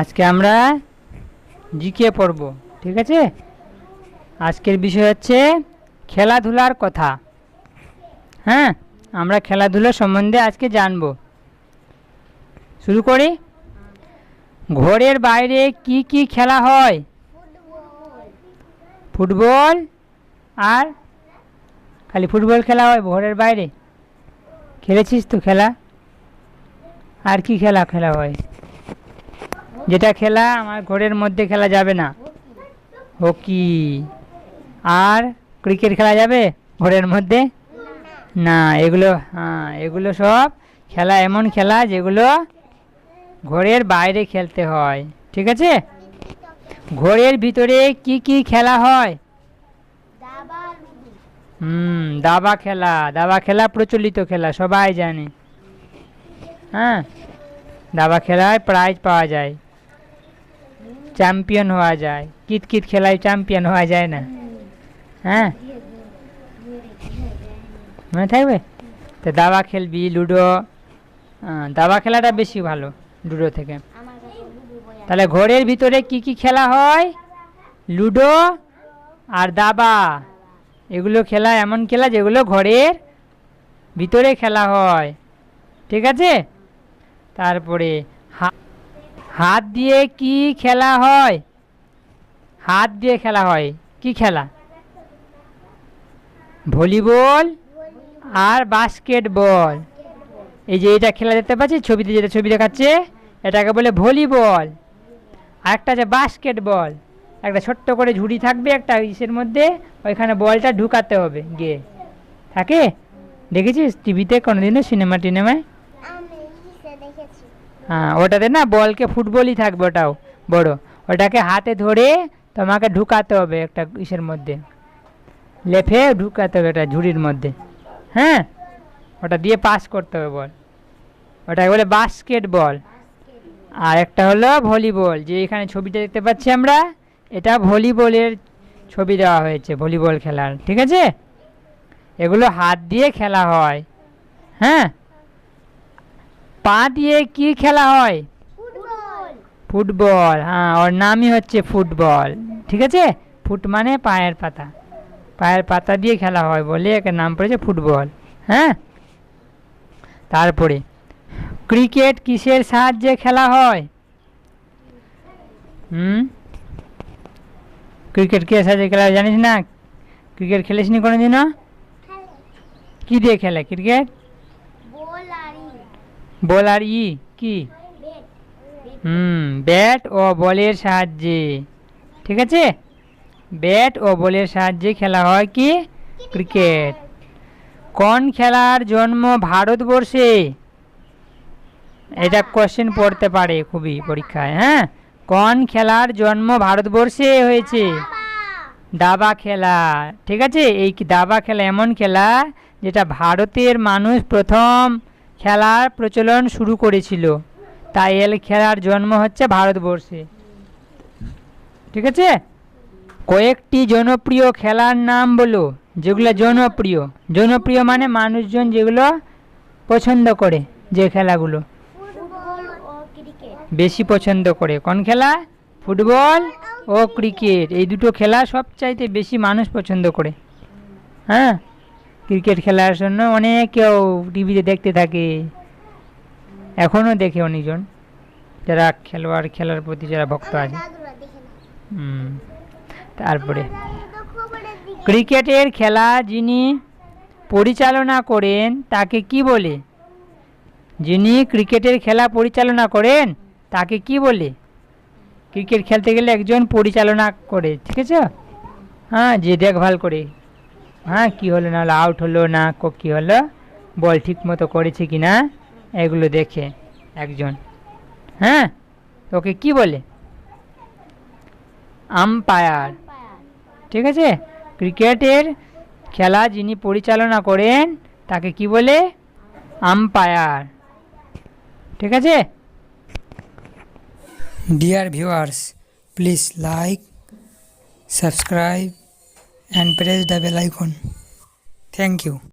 আজকে আমরা জিকে পড়ব, ঠিক আছে? আজকের বিষয় হচ্ছে খেলাধুলার কথা। হ্যাঁ আমরা খেলাধুলা সম্বন্ধে আজকে জানব। শুরু করি। ঘরের বাইরে কি কি খেলা হয়? ফুটবল আর খালি ফুটবল খেলা হয় ঘরের বাইরে? খেলেছিস তো খেলা? আর কি খেলা খেলা হয়? যেটা খেলা আমার ঘরের মধ্যে খেলা যাবে না। হকি। আর ক্রিকেট খেলা যাবে ঘরের মধ্যে? না, এগুলো হ্যাঁ এগুলো সব খেলা, এমন খেলা যেগুলো ঘরের বাইরে খেলতে হয়। ঠিক আছে? ঘরের ভিতরে কি কি খেলা হয়? হুম, দাবা খেলা দাবা খেলা প্রচলিত খেলা, সবাই জানে। হ্যাঁ দাবা খেলায় প্রাইজ পাওয়া যায়। চ্যাম্পিয়ন হওয়া যায়। কিত কিত খেলায় চ্যাম্পিয়ন হওয়া যায় না। হ্যাঁ? মনে থাকবে? তো দাবা খেলবি, লুডো দাবা খেলাটা বেশি ভালো লুডো থেকে। তাহলে ঘরের ভিতরে কি কি খেলা হয়? লুডো আর দাবা। এগুলো খেলা এমন খেলা যেগুলো ঘরের ভিতরে খেলা হয়। ঠিক আছে? তারপরে হাত দিয়ে কি খেলা হয়? হাত দিয়ে খেলা হয়। কি খেলা? ভলিবল আর বাস্কেটবল। এই যে এটা খেলা দেখতে পাচ্ছি, ছবিতে যেটা ছবি দেখাচ্ছে, এটাকে বলে ভলিবল। আর একটা আছে বাস্কেটবল। একটা ছোট্ট করে ঝুড়ি থাকবে একটা ইসের মধ্যে, ওইখানে বলটা ঢুকাতে হবে গিয়ে। থাকে? দেখেছিস? টিভিতে কোনোদিনও সিনেমা টিনেমায় হ্যাঁ ওটাতে না বলকে ফুটবলই থাকবে ওটাও, বড়। ওটাকে হাতে ধরে তোমাকে ঢুকাতে হবে একটা ইসের মধ্যে। লেফে ঢুকাতে হবে এটা ঝুড়ির মধ্যে। হ্যাঁ? ওটা দিয়ে পাস করতে হবে বল। ওটাকে বলে বাস্কেট বল আর একটা হলো ভলিবল যে এখানে ছবিটা দেখতে পাচ্ছি আমরা, এটা ভলিবলের ছবি দেওয়া হয়েছে ভলিবল খেলার, ঠিক আছে? এগুলো হাত দিয়ে খেলা হয়। হ্যাঁ? পা দিয়ে কি খেলা হয়? ফুটবল। হ্যাঁ ওর নামই হচ্ছে ফুটবল ঠিক আছে? ফুট মানে পায়ের পাতা। পায়ের পাতা দিয়ে খেলা হয় বলে একে নাম পড়েছে ফুটবল হ্যাঁ? তারপরে ক্রিকেট কিসের সাহায্যে খেলা হয়? হুম? ক্রিকেট কে সাহায্যে খেলা হয় জানিস না? ক্রিকেট খেলিস নি কোনো দিনও কী দিয়ে খেলে ক্রিকেট? বল আর ই, কি? হুম, ব্যাট ও বলের সাহায্যে। ঠিক আছে? ব্যাট ও বলের সাহায্যে খেলা হয় কি? ক্রিকেট। কোন খেলার জন্ম ভারতবর্ষে এটা কোশ্চেন পড়তে পারে খুবই পরীক্ষায় হ্যাঁ? কোন খেলার জন্ম ভারতবর্ষে হয়েছে? দাবা খেলা। ঠিক আছে? এই দাবা খেলা এমন খেলা যেটা ভারতের মানুষ প্রথম খেলার প্রচলন শুরু করেছিল। তাই এল খেলার জন্ম হচ্ছে ভারতবর্ষে। ঠিক আছে? কয়েকটি জনপ্রিয় খেলার নাম বলো যেগুলো জনপ্রিয়। জনপ্রিয় মানে মানুষজন যেগুলো পছন্দ করে যে খেলাগুলো। বেশি পছন্দ করে। কোন খেলা? ফুটবল ও ক্রিকেট। এই দুটো খেলা সবচাইতে বেশি মানুষ পছন্দ করে। হ্যাঁ? ক্রিকেট খেলার জন্য অনেক কেউ টিভিতে দেখতে থাকে। এখনও দেখে অনেকজন, যারা খেলোয়াড় খেলার প্রতি যারা ভক্ত আছে। তারপরে ক্রিকেটের খেলা যিনি পরিচালনা করেন, তাকে কি বলে? যিনি ক্রিকেটের খেলা পরিচালনা করেন, তাকে কি বলে? ক্রিকেট খেলতে গেলে একজন পরিচালনা করে, ঠিক আছে? হ্যাঁ যে দেখভাল করে। হ্যাঁ কি হলো না? হলো আউট হলো না? কো- হলো? বল, ঠিক মতো করেছে কি না? এগুলো দেখে একজন। হ্যাঁ? ওকে কি বলে? আম্পায়ার ঠিক আছে? ক্রিকেটের খেলা যিনি পরিচালনা করেন, তাকে কি বলে? আম্পায়ার ঠিক আছে? Dear viewers please like subscribe and press the bell icon. Thank you.